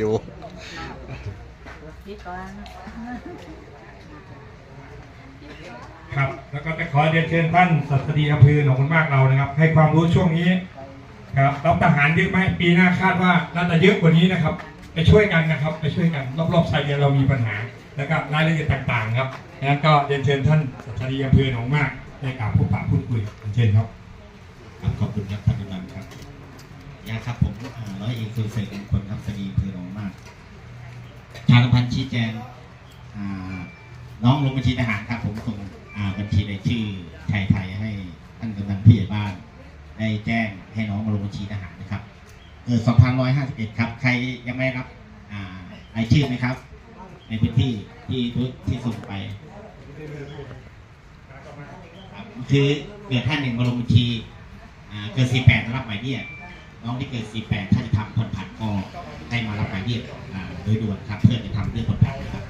ดีโอพี่ก่อนครับ แล้วก็จะขอเรียนเชิญท่านสัตดีอำเภอหนองบุญมากเรานะครับ ให้ความรู้ช่วงนี้ครับรับทหารเยอะไหมปีหน้าคาดว่าน่าจะเยอะกว่านี้นะครับ ไปช่วยกันนะครับ ไปช่วยกันรอบๆชายแดนเรามีปัญหา แล้วก็รายละเอียดต่างๆ ครับงั้นก็เรียนเชิญท่านสัตดีอำเภอหนองมากในการพูดปากพูดคุยเรียนเชิญครับครับขอบคุณครับท่านกำนันครับ ยาครับผมร้อยเอกสุรเสกมงคลครับสดีอำเภอหนองมากชาลพันธ์ชี้แจงน้องลงบัญชีทหารครับ ผมส่งบัญชีรายชื่อไทยไทยให้ท่านกำนันผู้ใหญ่บ้าน ได้แจ้งให้น้องมาลงบัญชีทหารนะครับเกิด2,151ครับ ใครยังไม่รับอ่ารายชื่อไหมครับ ในพื้นที่ที่ที่ส่งไปคือเกิดท่านหนึ่งมาลงบัญชีอ่าเกิด48รับหมายเรียก น้องที่เกิด48ถ้าจะทำผ่อนผันก็ให้มารับหมายเรียกโดยด่วนครับ เพื่อจะทำเรื่องผ่อนผันนะครับ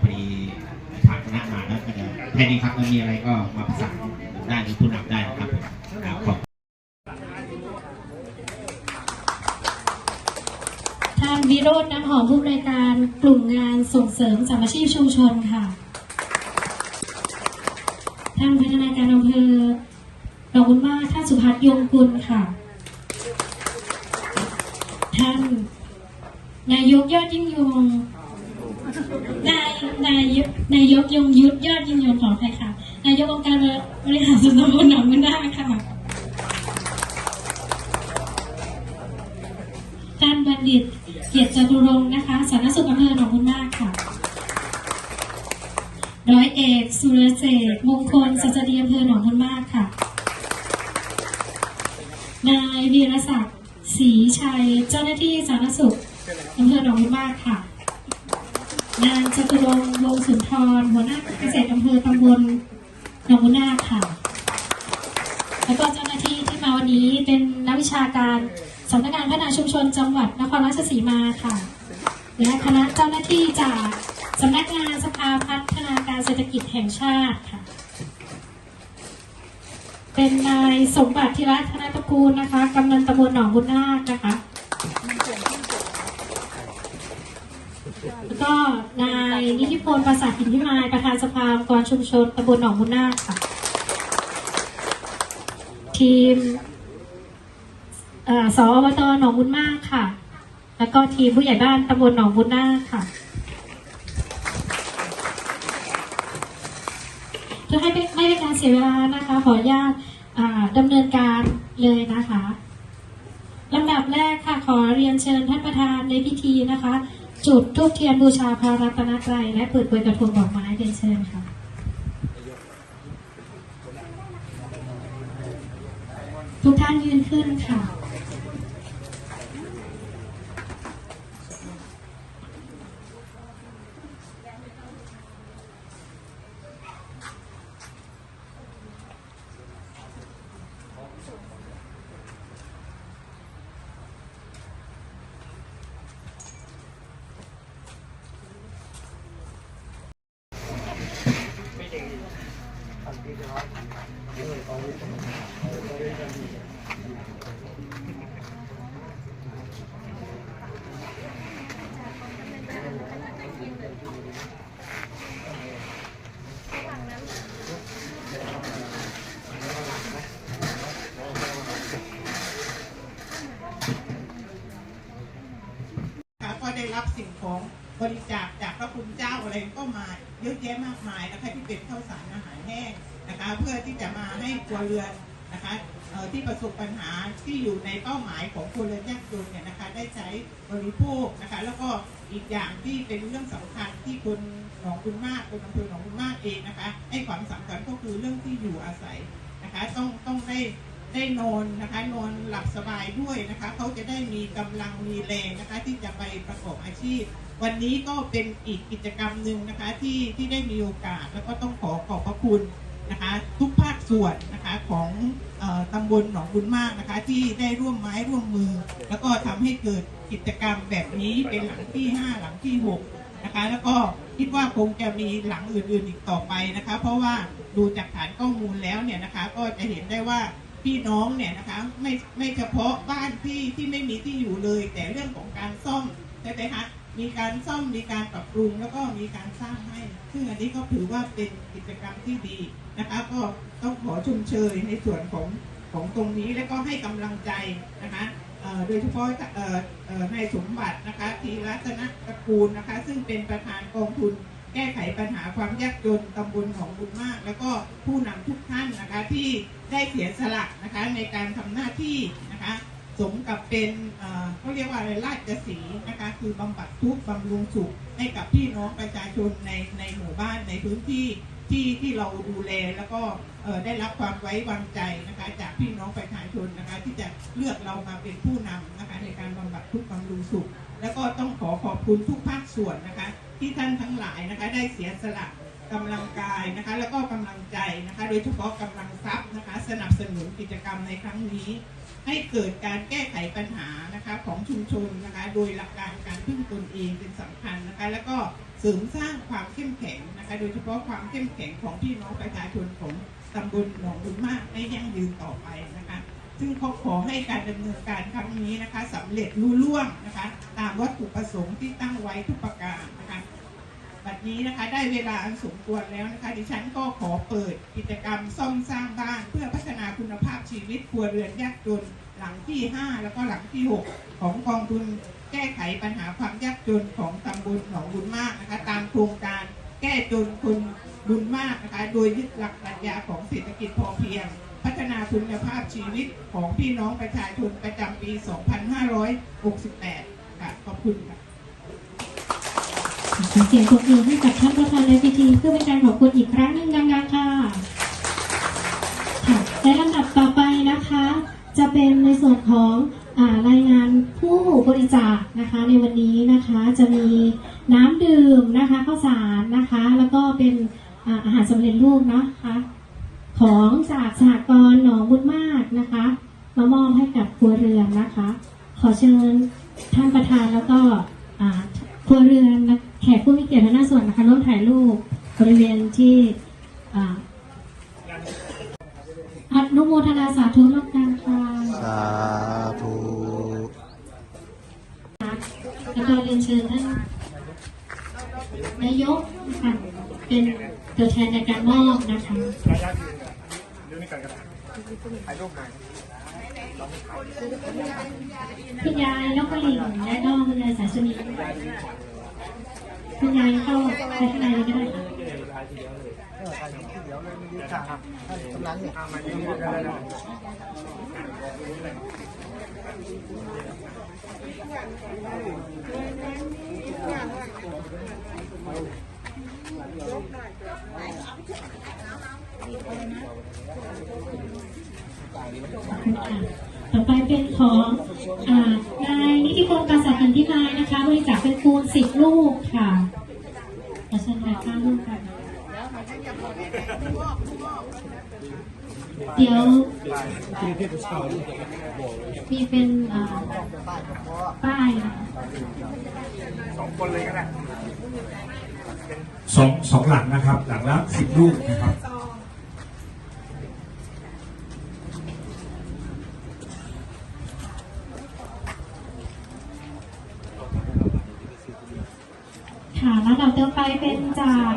พอดีทางคณะมาแล้วก็เดี๋ยวแค่นี้ครับมันมีอะไรก็มาประสานได้หรือผู้นำได้นะครับผมครับขอบท่านวิโรจน์น้ำหอมผู้อำนวยการกลุ่มงานส่งเสริมสามัคคีชุมชนค่ะ ท่านพัฒนาการอำเภอ หนองบุญมากท่านสุพัฒน์ยงกุลค่ะ ท่านนายกยอดยิ่งยง นายนายกนายกยงยุทธยอดยิ่งยงขออภัยค่ะ นายกองค์การบริหารส่วนตำบลหนองบุญนาคค่ะ ท่านบัณฑิตเกียรติจตุรงค์นะคะสาธารณสุขอำเภอหนองบุญมากค่ะร้อยเอกสุรเสกมงคลสัจดีอำเภอหนองบุญมากค่ะ นายวีรศักดิ์ศรีชัย เจ้าหน้าที่สาธารณสุขอำเภอหนองบุญมากค่ะ นางจตุรงค์วงสุนทร หัวหน้าเกษตรอำเภอตำบลหนองบุญนาคค่ะ แล้วก็เจ้าหน้าที่ที่มาวันนี้เป็นนักวิชาการสำนักงานพัฒนาชุมชนจังหวัดนครราชสีมาค่ะ และคณะเจ้าหน้าที่จากสำนักงานสภาพัฒนาการเศรษฐกิจแห่งชาติค่ะ เป็นนายสมบัติธิรัตนตระกูลนะคะกำนันตำบลหนองบุญนาคนะคะ แล้วก็นายนิธิพลประสาทหินพิมายประธานสภาองค์กรชุมชนตำบลหนองบุญนาคค่ะ ทีมเอ่อสอบตหนองบุญมากค่ะ แล้วก็ทีมผู้ใหญ่บ้านตำบลหนองบุญนาคค่ะ เพื่อให้ไม่ไม่เป็นการเสียเวลานะคะ ขออนุญาตดำเนินการเลยนะคะลำดับแรกค่ะขอเรียนเชิญท่านประธานในพิธีนะคะ จุดทุกเทียนบูชาพระรัตนตรัยและเปิดเผยกระทงดอกไม้เรียนเชิญค่ะทุกท่านยืนขึ้นค่ะ ก็ได้รับสิ่งของบริจาคจากพระคุณเจ้าอะไรก็มาเยอะแยะมากมายนะคะที่เป็นข้าวสารอาหารแห้ง นะคะเพื่อที่จะมาให้ครัวเรือนนะคะที่ประสบปัญหาที่อยู่ในเป้าหมายของครัวเรือนยากจนเนี่ยนะคะได้ใช้บริโภคนะคะแล้วก็อีกอย่างที่เป็นเรื่องสำคัญที่คนหนองบุญมากคนอำเภอหนองบุญมากเองนะคะให้ความสำคัญก็คือเรื่องที่อยู่อาศัยนะคะต้องต้องได้ได้นอนนะคะนอนหลับสบายด้วยนะคะเขาจะได้มีกำลังมีแรงนะคะที่จะไปประกอบอาชีพ วันนี้ก็เป็นอีกกิจกรรมหนึ่งนะคะที่ที่ได้มีโอกาสแล้วก็ต้องขอขอบพระคุณ นะคะทุกภาคส่วนนะคะของออตำบลหนองบุญมากนะคะ ที่ได้ร่วมไม้ร่วมมือ แล้วก็ทำให้เกิดกิจกรรมแบบนี้เป็นหลังที่ห้าหลังที่หกนะคะ แล้วก็คิดว่าคงจะมีหลังอื่นๆอีกต่อไปนะคะ เพราะว่าดูจากฐานข้อมูลแล้วเนี่ยนะคะ ก็จะเห็นได้ว่าพี่น้องเนี่ยนะคะไม่ไม่เฉพาะบ้านที่ที่ไม่มีที่อยู่เลย แต่เรื่องของการซ่อมใช่ไหมคะมีการซ่อมมีการปรับปรุงแล้วก็มีการสร้างให้ ซึ่งอันนี้ก็ถือว่าเป็นกิจกรรมที่ดี นะคะก็ต้องขอชมเชยในส่วนของของตรงนี้แล้วก็ให้กำลังใจนะคะโดยเฉพาะนายสมบัตินะคะทีรัตนตระกูลนะคะซึ่งเป็นประธานกองทุนแก้ไขปัญหาความยากจนตำบลหนองบุญมาก แล้วก็ผู้นำทุกท่านนะคะที่ได้เสียสละนะคะในการทำหน้าที่นะคะ สมกับเป็นเขาเรียกว่าอะไรราชสีนะคะคือบำบัดทุกข์บำรุงสุขให้กับพี่น้องประชาชนในในหมู่บ้านในพื้นที่ที่ที่เราดูแลแล้วก็ได้รับความไว้วางใจนะคะจากพี่น้องประชาชนนะคะที่จะเลือกเรามาเป็นผู้นำนะคะในการบำบัดทุกข์บำรุงสุข แล้วก็ต้องขอขอบคุณทุกภาคส่วนนะคะ ที่ท่านทั้งหลายนะคะได้เสียสละกำลังกายนะคะแล้วก็กำลังใจนะคะ โดยเฉพาะกำลังทรัพย์นะคะ สนับสนุนกิจกรรมในครั้งนี้ ให้เกิดการแก้ไขปัญหานะคะของชุมชนนะคะโดยหลักการการพึ่งตนเองเป็นสำคัญนะคะแล้วก็เสริมสร้างความเข้มแข็งนะคะโดยเฉพาะความเข้มแข็งของพี่น้องประชาชนของตำบลหนองบุญมากให้ยั่งยืนต่อไปนะคะซึ่งขอขอให้การดำเนินการครั้งนี้นะคะสำเร็จรุ่ล่วงนะคะตามวัตถุประสงค์ที่ตั้งไว้ทุกประการนะคะ บัดนี้นะคะได้เวลาอันสมควรแล้วนะคะ ดิฉันก็ขอเปิดกิจกรรมซ่อมสร้างบ้าน เพื่อพัฒนาคุณภาพชีวิตครัวเรือนยากจนหลังที่ 5 แล้วก็หลังที่ 6 ของกองทุนแก้ไขปัญหาความยากจนของตำบลหนองบุญมากนะคะ ตามโครงการแก้จนคนบุญมากนะคะ โดยยึดหลักปรัชญาของเศรษฐกิจพอเพียง พัฒนาคุณภาพชีวิตของพี่น้องประชาชนประจำปี 2568 ค่ะ ขอบคุณค่ะ เสียงปรบมือให้กับท่านประธานในพิธีเพื่อเป็นการขอบคุณอีกครั้งหนึ่งดังๆค่ะค่ะในลำดับต่อไปนะคะ จะเป็นในส่วนของรายงานผู้บริจาคนะคะในวันนี้นะคะจะมีน้ำดื่มนะคะข้าวสารนะคะ แล้วก็เป็นอาอาหารสำเร็จรูปนะคะของจากสหกรณ์หนองบุญมากนะคะมามอบให้กับครัวเรือนนะคะ ขอเชิญท่านประธานแล้วก็ ครัวเรือนและแขกผู้มีเกียรติทางหน้าส่วนนะคะร่วมถ่ายรูปบริเวณที่อ่าอนุโมทนาสาธุร่วมกันค่ะสาธุแล้วก็เรียนเชิญท่านนายกนะคะเป็นตัวแทนในการมอบนะคะคุณยายแล้วก็ลิงและก็คุณยายสายสนิทคุณยายเข้าไปข้างในเลยก็ได้ค่ะขอบคุณค่ะ ต่อไปเป็นของอนายนิติพงศ์กาสัตย์อินทิมายนะคะ บริจาคเป็นปูนสิบลูกค่ะขอเชิญถ่ายภาพร่วมกันเดี๋ยวมีเป็นป้ายสอ่าป้ายนะคะสองสองหลังนะครับ หลังละสิบลูกนะครับ ค่ะล้วเราเติมไปเป็นจาก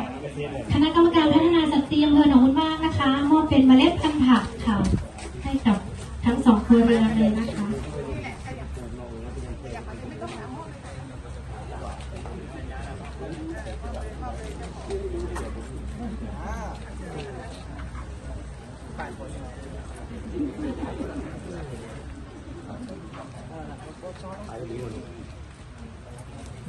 คณะกรรมการพัฒนาสตว์เตีอำเภอหนองบุญมากนะคะมอบเป็นเมล็ดพันธุ์ผักค่ะ ให้กับทั้งสองครัวเรือนเลยนะคะ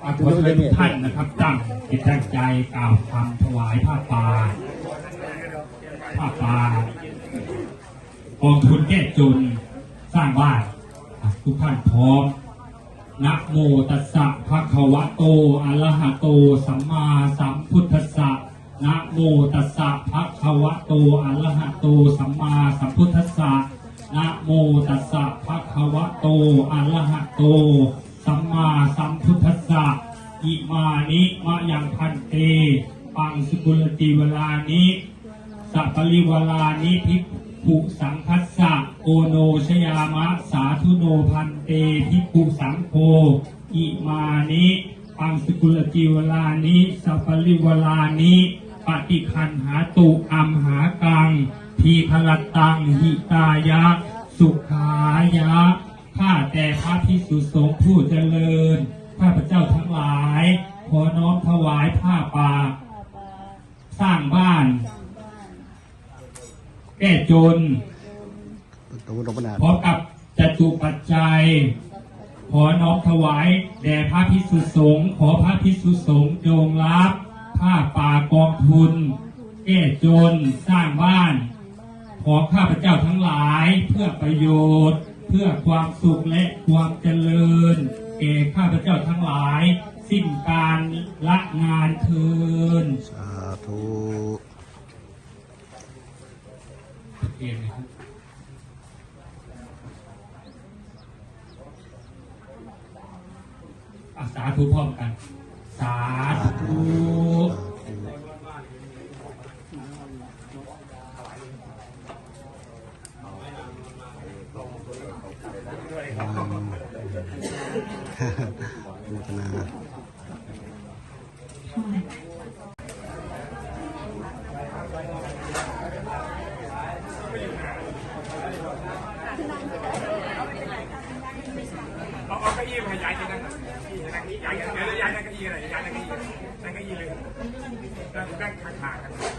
เขอเชิญทุกท่านนะครับตั้งจิตตั้งใจกล่าวคำถวายผ้าป่าผ้าป่ากองทุนแก้จนสร้างบ้านทุกท่านพร้อมนะโมตัสสะภะคะวะโตอะระหะโต สัมมาสัมพุทธัสสะนะโมตัสสะภะคะวะโตอะระหะโต สัมมาสัมพุทธัสสะนะโมตัสสะภะคะวะโตอะระหะโต สัมมาสัมพุทธัสสะอิมานิมะยังพันเต ปังสุกุลติเวลานิสัปริวลานิพิกขุสังคัสสะโอโนชยามะสาธุโนพันเตพิกขุสังโฆอิมานิปังสกุลจิวลานิสัปริวลานิปฏิคันหาตุอัมหากัง ทีพลตังหิตายะ สุขายะ ข้าแต่พระพิสุสงฆ์ผู้เจริญ ข้าพเจ้าทั้งหลาย ขอน้อมถวายผ้าป่า สร้างบ้าน แก้จนตรงตรงขนาดพร้อมกับจตุปัจจัย ขอน้อมถวายแด่พระพิสุสงฆ์ขอพระพิสุสงฆ์จงรับ ผ้าป่ากองทุน แก้จนสร้างบ้าน ขอข้าพเจ้าทั้งหลายเพื่อประโยชน์ เพื่อความสุขและความเจริญแก่ข้าพเจ้าทั้งหลาย สิ้นการละงานเทินสาธุเรียนนะครับอะสาธุพร้อมกัน สาธุ อนุโมทนาเอาเอาเก้าอี้มาย้ายที่นั่นนะย้ายย้ายย้ายนั่งเก้าอี้อะไรย้ายนั่งเก้าอี้นั่งเก้าอี้เลยนั่งนั่งข้างๆ